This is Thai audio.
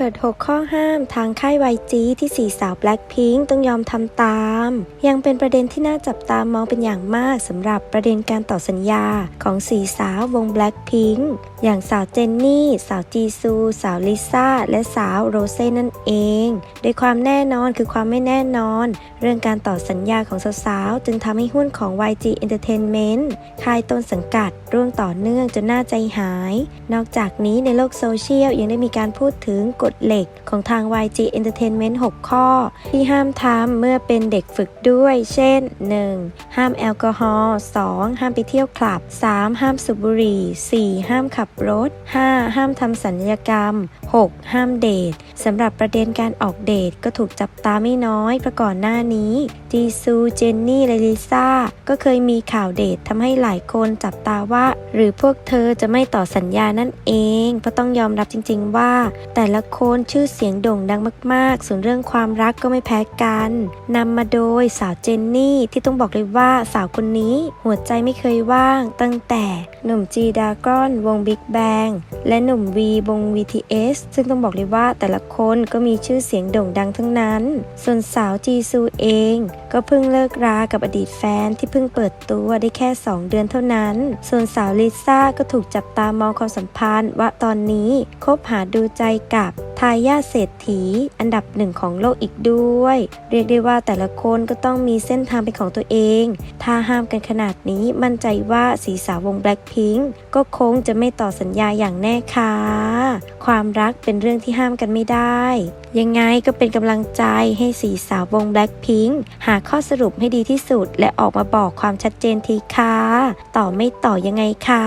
เปิด 6 ข้อห้ามทางค่าย YG ที่สี่สาว Blackpink ต้องยอมทำตาม ยังเป็นประเด็นที่น่าจับตามองเป็นอย่างมากสำหรับประเด็นการต่อสัญญาของสี่สาววง Blackpink อย่างสาวเจนนี่ สาวจีซู สาวลิซ่า และสาวโรเซ่นั่นเองโดยความแน่นอนคือความไม่แน่นอน เรื่องการต่อสัญญาของสาวๆจึงทำให้หุ้นของ YG Entertainment ค่ายต้นสังกัดร่วงต่อเนื่องจนน่าใจหาย นอกจากนี้ในโลกโซเชียลยังได้มีการพูดถึงกฎเหล็กของทาง YG Entertainment 6 ข้อ ที่ห้ามทำเมื่อเป็นเด็กฝึกด้วย เช่น 1. ห้ามแอลกอฮอล์ 2. ห้ามไปเที่ยวคลับ 3. ห้ามสูบบุหรี่ 4. ห้ามขับรถ 5. ห้ามทำสัญญกรรม 6. ห้ามเดทสำหรับประเด็นการออกเดทก็ถูกจับตาไม่น้อยเพราะก่อนหน้านี้จีซูเจนนี่และลิซ่าก็เคยมีข่าวเดททำให้หลายคนจับตาว่า หรือพวกเธอจะไม่ต่อสัญญานั่นเองเพราะต้องยอมรับจริง ๆ ว่า แต่ละคนชื่อเสียงโด่งดังมาก ๆ ส่วนเรื่องความรักก็ไม่แพ้กันนำมาโดยสาวเจนนี่ที่ต้องบอกเลยว่าสาวคนนี้ หัวใจไม่เคยว่าง ตั้งแต่หนุ่มจีดากอนวงบิ๊กแบงและหนุ่มวีวง VTS ซึ่งต้องบอกเลยว่าแต่ละคนก็มีชื่อเสียงโด่งดังทั้งนั้น ส่วนสาวจีซูเอง ก็เพิ่งเลิกรากับอดีตแฟนที่เพิ่งเปิดตัวได้แค่ 2 เดือนเท่านั้น ส่วนสาวลิซ่าก็ถูกจับตามองความสัมพันธ์ว่าตอนนี้คบหาดูใจกับ ทายาทเศรษฐี อันดับหนึ่งของโลกอีกด้วย เรียกได้ว่าแต่ละคนก็ต้องมีเส้นทางเป็นของตัวเอง ถ้าห้ามกันขนาดนี้มั่นใจว่าสีสาววง Blackpink ก็คงจะไม่ต่อสัญญาอย่างแน่ค่ะ ความรักเป็นเรื่องที่ห้ามกันไม่ได้ ยังไงก็เป็นกำลังใจให้สีสาววง Blackpink หาข้อสรุปให้ดีที่สุด และออกมาบอกความชัดเจนทีค่ะ ต่อไม่ต่อยังไงคะ